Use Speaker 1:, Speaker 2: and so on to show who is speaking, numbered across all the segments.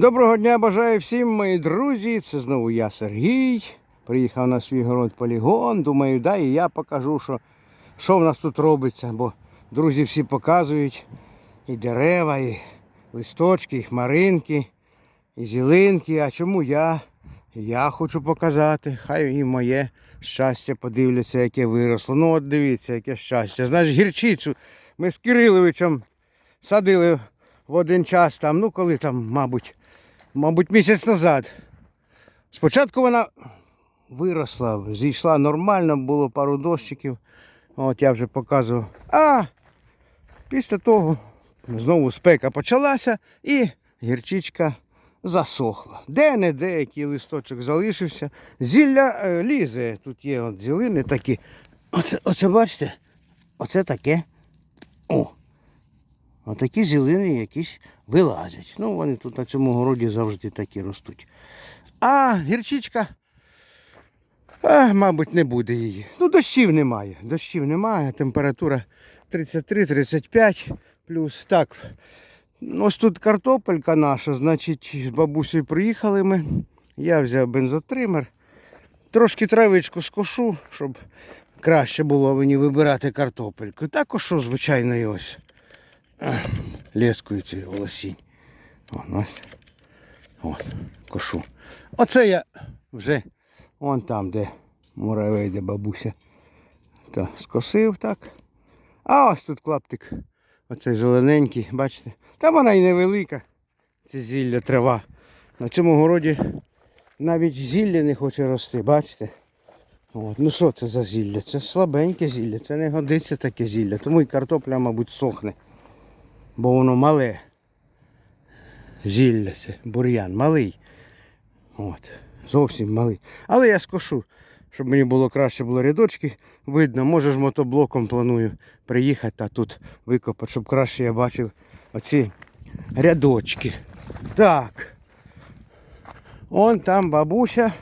Speaker 1: Доброго дня бажаю всім, мої друзі. Це знову я, Сергій. Приїхав на свій город полігон. Думаю, да, і я покажу, що, що в нас тут робиться. Бо друзі всі показують і дерева, і листочки, і хмаринки, і зілинки. А чому я? Я хочу показати. Хай і моє щастя подивляться, яке виросло. Ну от дивіться, яке щастя. Знаєш, гірчицю ми з Кириловичем садили в один час там, ну коли там, мабуть, мабуть, місяць назад. Спочатку вона виросла, зійшла нормально, було пару дощиків. От я вже показував. А після того знову спека почалася і гірчичка засохла. Де-не-де який листочок залишився. Зілля е, лізе. Тут є от зілини такі. Оце, оце бачите? Оце таке. О! Отакі зілини якісь вилазять. Ну, вони тут на цьому городі завжди такі ростуть. А гірчичка, а, мабуть, не буде її. Ну, дощів немає. Дощів немає. Температура 33-35 плюс. Так. Ось тут картопелька наша, значить, з бабусею приїхали ми. Я взяв бензотример. Трошки травичку скошу, щоб краще було мені вибирати картопельку. Так що, звичайно, і ось лескою цей волосінь. О, от, кошу. Оце я вже вон там, де муравей, де бабуся. Та скосив так. А ось тут клаптик. Оцей зелененький, бачите? Та вона і невелика. Це зілля трава. На цьому городі навіть зілля не хоче рости, бачите? От. Ну що це за зілля? Це слабеньке зілля, це не годиться таке зілля. Тому і картопля, мабуть, сохне бо воно мале. Зілля це, бур'ян, малий. От, зовсім малий. Але я скошу, щоб мені було краще було рядочки. Видно, може ж мотоблоком планую приїхати, а тут викопати, щоб краще я бачив оці рядочки. Так. Он там бабуся.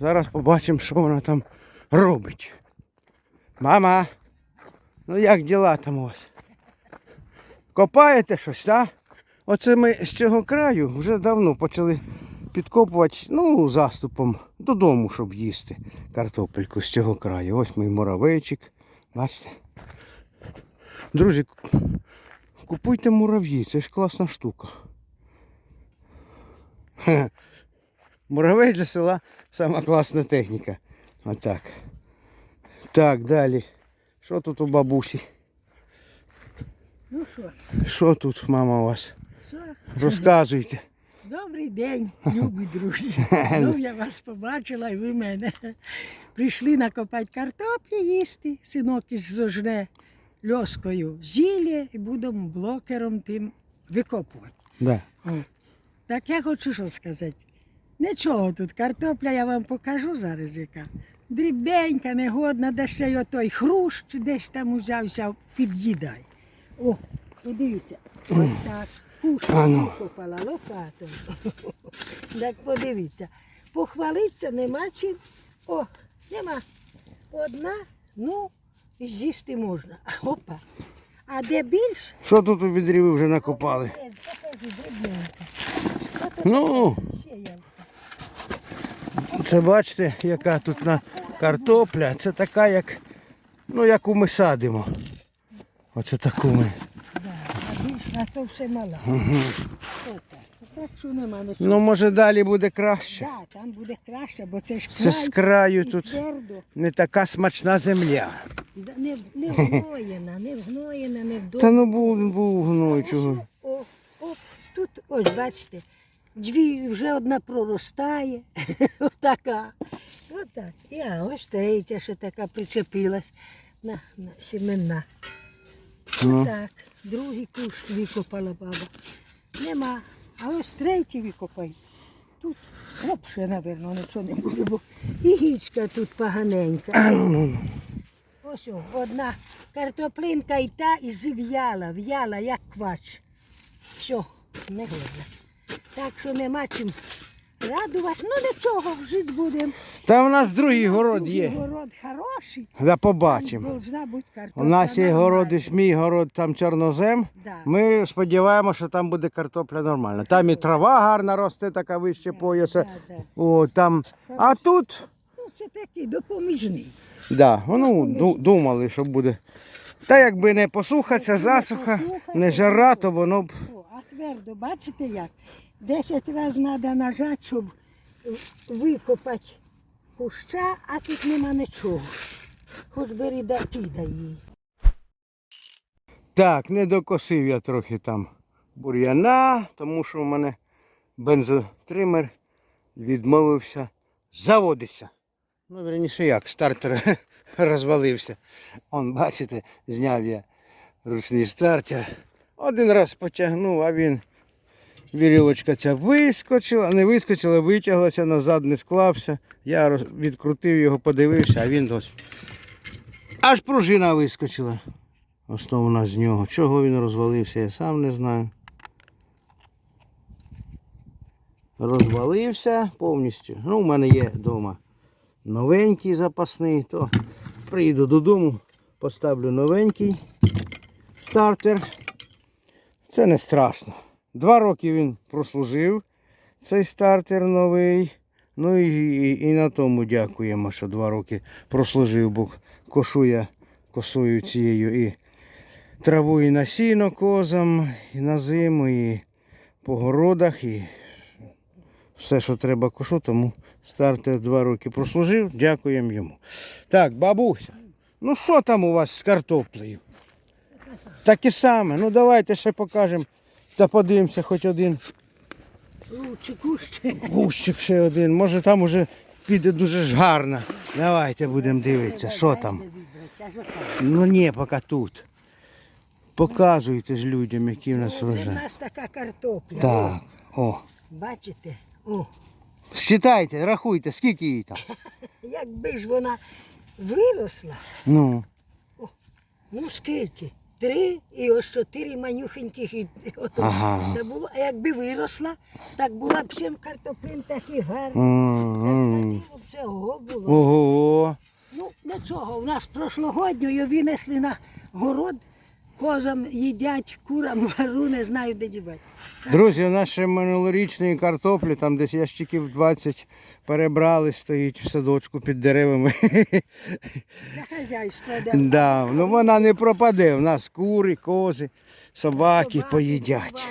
Speaker 1: Зараз побачимо, що вона там робить. Мама, ну як діла там у вас? Копаєте щось, так? Оце ми з цього краю вже давно почали підкопувати ну, заступом додому, щоб їсти картопельку з цього краю. Ось мій муравейчик. Бачите? Друзі, купуйте мурав'ї, це ж класна штука. Муравей для села сама класна техніка. Отак. Так, далі. Що тут у бабусі?
Speaker 2: Ну що,
Speaker 1: Що тут, мама, у вас?
Speaker 2: що?
Speaker 1: Розказуйте.
Speaker 2: Добрий день, любі друзі. Знов я вас побачила і ви мене. Прийшли накопати картоплі їсти. Синок із зожне льоскою зілля і будемо блокером тим викопувати.
Speaker 1: Да.
Speaker 2: О. Так я хочу що сказати. Нічого тут, картопля я вам покажу зараз яка. Дрібненька, негодна, де ще й отой хрущ десь там узявся, під'їдай. О, подивіться. Ось так. Кушка
Speaker 1: ну.
Speaker 2: викопала лопатою. Так подивіться. Похвалитися нема чим. О, нема. Одна, ну, і з'їсти можна. Опа. А де більш?
Speaker 1: Що тут у відрі ви вже накопали? Ну. Це бачите, яка тут на картопля. Це така, як, ну, яку ми садимо. Оце таку ми.
Speaker 2: А то все мала. Так.
Speaker 1: Ну, може далі буде краще.
Speaker 2: Да, там буде краще, бо це ж
Speaker 1: Це з краю тут не така смачна земля.
Speaker 2: Не, не вгноєна, не вгноєна, не вдома.
Speaker 1: Та ну був, був гной чого.
Speaker 2: О, о, тут, ось бачите, дві вже одна проростає. Отака. Отак. І ось третя ще така причепилась на, на семена.
Speaker 1: Ну.
Speaker 2: Так, другий кущ викопала баба. Нема. А ось третій викопай. Тут взагалі, напевно, нічого не буде, бо і гічка тут поганенька.
Speaker 1: ну,
Speaker 2: Ось о, одна картоплинка і та і зів'яла, в'яла, як квач. Все, не годна. Так що нема чим радувати. Ну нічого, жити будемо.
Speaker 1: Та у нас другий город є.
Speaker 2: Город хороший.
Speaker 1: Да побачимо.
Speaker 2: Должна бути картопля.
Speaker 1: У нас є
Speaker 2: нормальна.
Speaker 1: город, мій город там чорнозем.
Speaker 2: Да.
Speaker 1: Ми сподіваємося, що там буде картопля нормальна. Там і трава гарна росте, така вище пояса.
Speaker 2: Да, да.
Speaker 1: О, там. А тут,
Speaker 2: Ну, це такий допоміжний.
Speaker 1: да, ну, ду- думали, що буде. Та якби не посуха, ця засуха, не жара, то воно б.
Speaker 2: О, а твердо, бачите як? Десять разів треба нажати, щоб викопати куща, а тут нема нічого. Хоч бери да її.
Speaker 1: Так, не докосив я трохи там бур'яна, тому що в мене бензотример відмовився заводиться. Ну, верніше як, стартер розвалився. Он, бачите, зняв я ручний стартер. Один раз потягнув, а він вірьовочка ця вискочила, не вискочила, витяглася, назад не склався. Я відкрутив його, подивився, а він досі. Аж пружина вискочила. Основна з нього. Чого він розвалився, я сам не знаю. Розвалився повністю. Ну, у мене є вдома новенький запасний, то приїду додому, поставлю новенький стартер. Це не страшно. Два роки він прослужив, цей стартер новий. Ну і, і, і на тому дякуємо, що два роки прослужив, бо кошу я косою цією і траву і на сіно козам, і на зиму, і по городах, і все, що треба кошу, тому стартер два роки прослужив, дякуємо йому. Так, бабуся, ну що там у вас з картоплею? Таке саме. Ну давайте ще покажемо та подивимося хоч один
Speaker 2: Лучше кущ.
Speaker 1: кущик ще один. Може там уже піде дуже ж гарно. Давайте будемо дивитися, що там. Ну ні, поки тут. Показуйте ж людям, які в нас
Speaker 2: Це в нас така картопля.
Speaker 1: Так, о.
Speaker 2: Бачите? О,
Speaker 1: Считайте, рахуйте, скільки їй там.
Speaker 2: якби ж вона виросла,
Speaker 1: Ну,
Speaker 2: ну скільки? Три і ось чотири манюхеньких. І.
Speaker 1: Ага.
Speaker 2: Це було, а якби виросла, так була б чим картоплин
Speaker 1: м-м.
Speaker 2: Ого було.
Speaker 1: ого.
Speaker 2: Ну, нічого, у нас прошлогодньо її винесли на город, козам їдять, курам вару, не знаю, де дівати.
Speaker 1: Друзі, у нас ще минулорічної картоплі, там десь ящиків 20 перебрали, стоїть в садочку під деревами. Да, ну вона не пропаде. У нас кури, кози, собаки
Speaker 2: собаки
Speaker 1: поїдять.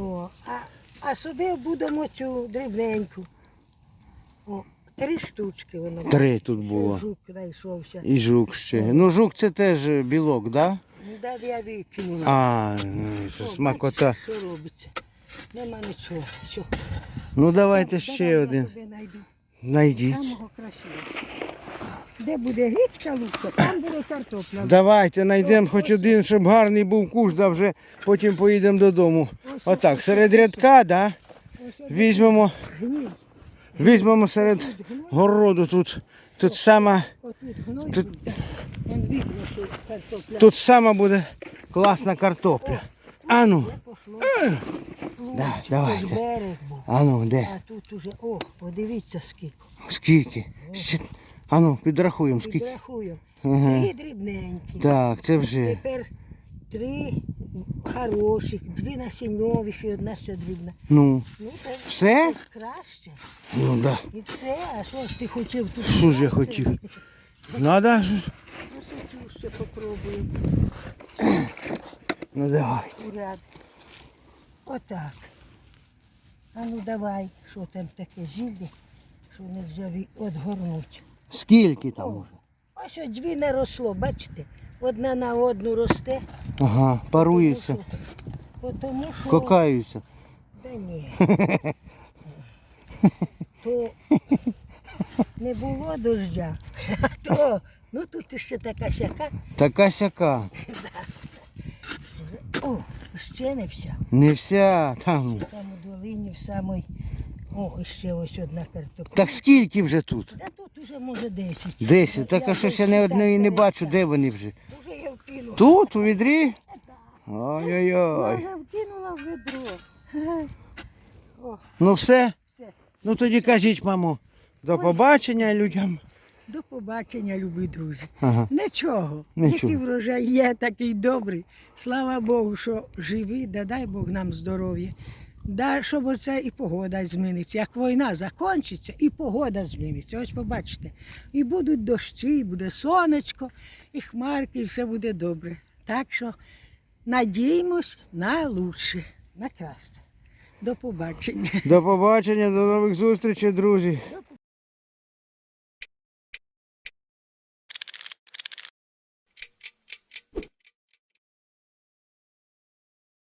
Speaker 2: О, а, а сюди будемо цю дрібненьку. О, три штучки воно. було.
Speaker 1: Три тут було.
Speaker 2: Жук знайшовся.
Speaker 1: І жук ще. Ну жук це теж білок, так? Да?
Speaker 2: Ну, да, я викинула.
Speaker 1: А, ну, це
Speaker 2: О,
Speaker 1: смакота.
Speaker 2: бачиш, Що робиться? Нема нічого. Все.
Speaker 1: Ну давайте ще
Speaker 2: Давай я
Speaker 1: один.
Speaker 2: тобі найду.
Speaker 1: Найдіть.
Speaker 2: Самого красивого. Де буде гицька лука, там буде картопля.
Speaker 1: Давайте знайдемо хоч один, щоб гарний був куш, да вже потім поїдемо додому. Отак, серед рядка, да? Візьмемо,
Speaker 2: Гній.
Speaker 1: Візьмемо серед городу тут. Тут сама, Тут-
Speaker 2: тут.
Speaker 1: сама буде класна картопля. Ану, Да, давайте. ану, де?
Speaker 2: А тут уже, о, подивіться скільки.
Speaker 1: Скільки? Ще- Ану, підрахуємо, скільки.
Speaker 2: Підрахуємо.
Speaker 1: Ага.
Speaker 2: Три дрібненькі.
Speaker 1: Так, це вже.
Speaker 2: Тепер три хороших, дві насіньових і одна ще дрібна.
Speaker 1: Ну,
Speaker 2: Ну, це
Speaker 1: все?
Speaker 2: краще.
Speaker 1: Ну да.
Speaker 2: І все, а що ж ти хотів тут?
Speaker 1: Що ж я хотів? Надо? ж?
Speaker 2: Ну, що цю ще попробуємо.
Speaker 1: Ну.
Speaker 2: Уряд. Отак. А ну давай, що там таке зілля, що не вже одгорнуть.
Speaker 1: Скільки там уже?
Speaker 2: Ось от дві не росло, бачите? Одна на одну росте.
Speaker 1: Ага, паруються,
Speaker 2: Бо Тому що...
Speaker 1: кокаються.
Speaker 2: Та ні. То не було дождя. То, ну тут ще така сяка.
Speaker 1: Така сяка.
Speaker 2: О, ще не вся.
Speaker 1: Не вся там.
Speaker 2: Там у долині в самій. О, ще ось одна картопля.
Speaker 1: Так скільки вже тут?
Speaker 2: Уже може 10.
Speaker 1: Десять. Так а щось я ні одної не бачу, де вони вже.
Speaker 2: Уже я вкинула.
Speaker 1: Тут, у відрі? Ой-ой-ой.
Speaker 2: Може вкинула в ведро. О,
Speaker 1: Ну все? Ну тоді кажіть, мамо, до побачення людям.
Speaker 2: До побачення, любі друзі.
Speaker 1: Ага.
Speaker 2: Нічого.
Speaker 1: Нічого.
Speaker 2: Який врожай є, такий добрий. Слава Богу, що живі, да дай Бог нам здоров'я. Да, щоб оце і погода зміниться. Як війна закінчиться, і погода зміниться. Ось побачите. І будуть дощі, і буде сонечко, і хмарки, і все буде добре. Так що надіємось на лучше, на краще. До побачення.
Speaker 1: До побачення, до нових зустрічей, друзі.